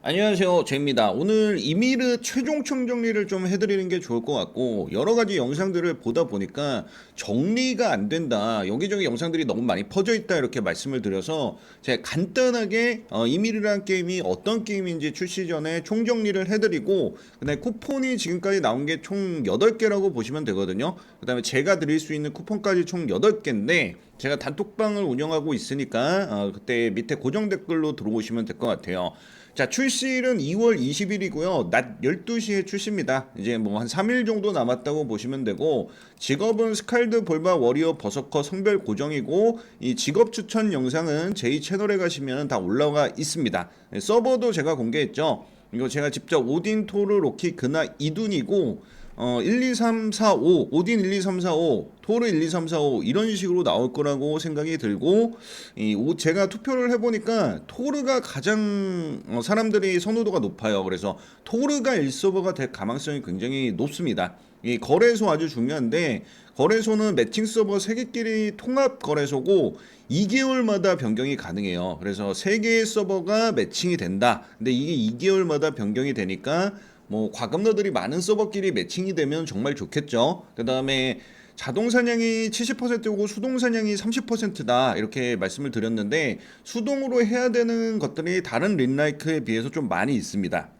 안녕하세요. 제입니다. 오늘 이미르 최종청 정리를 좀 해드리는 게 좋을 것 같고 여러 가지 영상들을 보다 보니까 정리가 안 된다. 여기저기 영상들이 너무 많이 퍼져 있다 이렇게 말씀을 드려서 제가 간단하게 어, 이미르라는 게임이 어떤 게임인지 출시 전에 총 정리를 해드리고 그다음에 쿠폰이 지금까지 나온 게 총 8개라고 보시면 되거든요. 그 다음에 제가 드릴 수 있는 쿠폰까지 총 8개인데 제가 단톡방을 운영하고 있으니까 어, 그때 밑에 고정 댓글로 들어오시면 될 것 같아요. 자, 출 시일은 2월 20일이고요. 낮 12시에 출시입니다. 이제 뭐 한 3일 정도 남았다고 보시면 되고 직업은 스칼드 볼바 워리어 버서커 성별 고정이고 이 직업 추천 영상은 제 채널에 가시면 다 올라가 있습니다. 네, 서버도 제가 공개했죠. 이거 제가 직접 오딘 토르 로키 그나 이둔이고 어, 1, 2, 3, 4, 5, 오딘 1, 2, 3, 4, 5, 토르 1, 2, 3, 4, 5 이런 식으로 나올 거라고 생각이 들고 이 오- 제가 투표를 해보니까 토르가 가장 어, 사람들이 선호도가 높아요. 그래서 토르가 1서버가 될 가능성이 굉장히 높습니다. 이 거래소 아주 중요한데 거래소는 매칭 서버 3개끼리 통합 거래소고 2개월마다 변경이 가능해요. 그래서 3개의 서버가 매칭이 된다. 근데 이게 2개월마다 변경이 되니까 뭐 과금러들이 많은 서버끼리 매칭이 되면 정말 좋겠죠. 그 다음에 자동 사냥이 70%고 수동 사냥이 30%다 이렇게 말씀을 드렸는데 수동으로 해야 되는 것들이 다른 린라이크에 비해서 좀 많이 있습니다.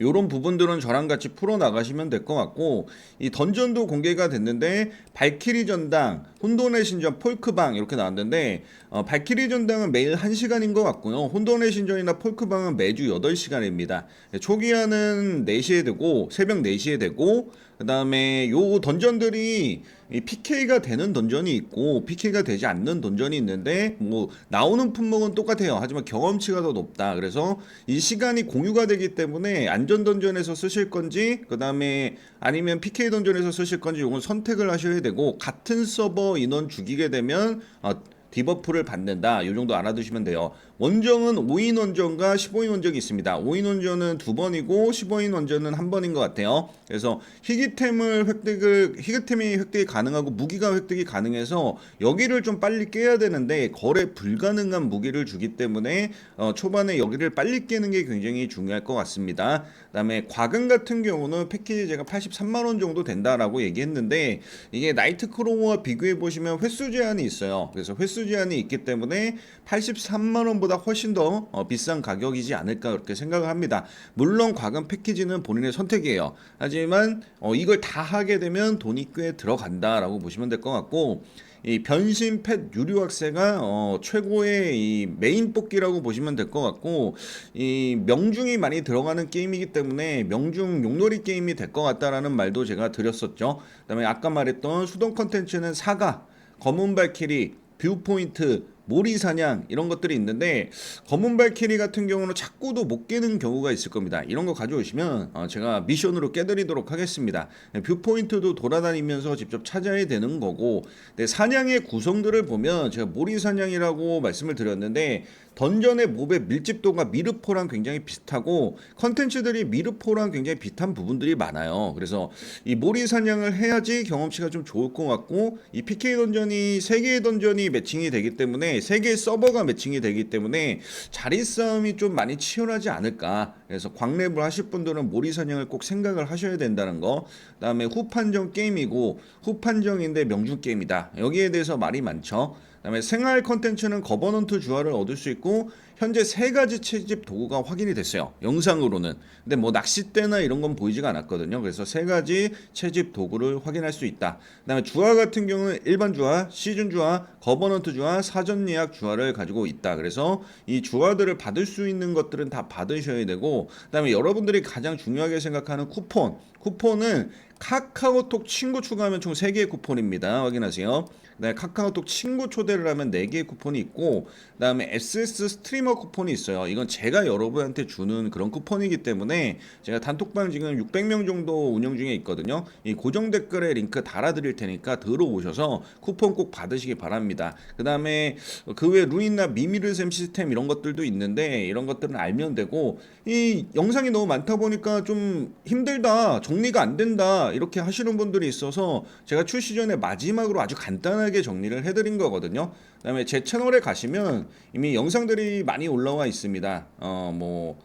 요런 부분들은 저랑 같이 풀어 나가시면 될 것 같고 이 던전도 공개가 됐는데 발키리 전당, 혼돈의 신전, 폴크방 이렇게 나왔는데 어, 발키리 전당은 매일 1시간인 것 같고요. 혼돈의 신전이나 폴크방은 매주 8시간입니다. 초기화는 4시에 되고 새벽 4시에 되고 그다음에 요 던전들이 이 PK가 되는 던전이 있고 PK가 되지 않는 던전이 있는데 뭐 나오는 품목은 똑같아요. 하지만 경험치가 더 높다. 그래서 이 시간이 공유가 되기 때문에 안전 던전에서 쓰실 건지 그다음에 아니면 PK 던전에서 쓰실 건지 요건 선택을 하셔야 되고 같은 서버 인원 죽이게 되면 어, 디버프를 받는다. 요 정도 알아두시면 돼요. 원정은 5인 원정과 15인 원정이 있습니다. 5인 원정은 두 번이고 15인 원정은 한 번인 것 같아요. 그래서 희귀템을 획득을 희귀템이 획득이 가능하고 무기가 획득이 가능해서 여기를 좀 빨리 깨야 되는데 거래 불가능한 무기를 주기 때문에 어, 초반에 여기를 빨리 깨는 게 굉장히 중요할 것 같습니다. 그다음에 과금 같은 경우는 패키지 제가 83만 원 정도 된다라고 얘기했는데 이게 나이트 크로모와 비교해 보시면 횟수 제한이 있어요. 그래서 횟수 제한이 있기 때문에 83만 원보다 훨씬 더 어, 비싼 가격이지 않을까 그렇게 생각을 합니다. 물론 과금 패키지는 본인의 선택이에요. 하지만 어, 이걸 다 하게 되면 돈이 꽤 들어간다라고 보시면 될 것 같고 이 변신 펫 유료 학세가 어, 최고의 이 메인 뽑기라고 보시면 될 것 같고 이 명중이 많이 들어가는 게임이기 때문에 명중 용놀이 게임이 될 것 같다라는 말도 제가 드렸었죠. 그다음에 아까 말했던 수동 컨텐츠는 사과, 검은 발키리, 뷰포인트, 모리 사냥 이런 것들이 있는데 검은 발키리 같은 경우는 자꾸도 못 깨는 경우가 있을 겁니다. 이런 거 가져오시면 어, 제가 미션으로 깨드리도록 하겠습니다. 뷰포인트도 돌아다니면서 직접 찾아야 되는 거고 근데 사냥의 구성들을 보면 제가 모리 사냥이라고 말씀을 드렸는데 던전의 몹의 밀집도가 미르포랑 굉장히 비슷하고 컨텐츠들이 미르포랑 굉장히 비슷한 부분들이 많아요. 그래서 이 모리 사냥을 해야지 경험치가 좀 좋을 것 같고 이 PK 던전이 3개의 던전이 매칭이 되기 때문에 3개의 서버가 매칭이 되기 때문에 자리 싸움이 좀 많이 치열하지 않을까. 그래서 광랩을 하실 분들은 모리 사냥을 꼭 생각을 하셔야 된다는 거. 그다음에 후판정 게임이고 후판정인데 명중 게임이다. 여기에 대해서 말이 많죠. 그다음에 생활 컨텐츠는 거버넌트 주화를 얻을 수 있고 현재 세 가지 채집 도구가 확인이 됐어요. 영상으로는. 근데 뭐 낚싯대나 이런 건 보이지가 않았거든요. 그래서 세 가지 채집 도구를 확인할 수 있다. 그다음에 주화 같은 경우는 일반 주화, 시즌 주화, 거버넌트 주화, 사전 예약 주화를 가지고 있다. 그래서 이 주화들을 받을 수 있는 것들은 다 받으셔야 되고 그다음에 여러분들이 가장 중요하게 생각하는 쿠폰. 쿠폰은 카카오톡 친구 추가하면 총 3개의 쿠폰입니다. 확인하세요. 네, 카카오톡 친구 초대를 하면 4개의 쿠폰이 있고 그다음에 SS 스트리머 쿠폰이 있어요. 이건 제가 여러분한테 주는 그런 쿠폰이기 때문에 제가 단톡방 지금 600명 정도 운영 중에 있거든요. 이 고정 댓글에 링크 달아 드릴 테니까 들어오셔서 쿠폰 꼭 받으시기 바랍니다. 그다음에 그 외 루인나 미미르셈 시스템 이런 것들도 있는데 이런 것들은 알면 되고 이 영상이 너무 많다 보니까 좀 힘들다 정리가 안 된다 이렇게 하시는 분들이 있어서 제가 출시 전에 마지막으로 아주 간단하게 정리를 해드린 거거든요. 그다음에 제 채널에 가시면 이미 영상들이 많이 올라와 있습니다. 어뭐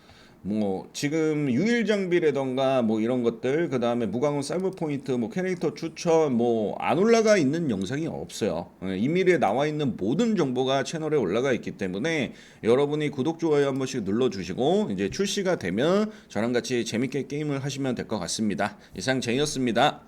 뭐 지금 유일 장비라던가 뭐 이런 것들 그 다음에 무광원 사이버 포인트 뭐 캐릭터 추천 뭐 안 올라가 있는 영상이 없어요. 예, 이미리에 나와 있는 모든 정보가 채널에 올라가 있기 때문에 여러분이 구독 좋아요 한 번씩 눌러주시고 이제 출시가 되면 저랑 같이 재밌게 게임을 하시면 될 것 같습니다. 이상 제이였습니다.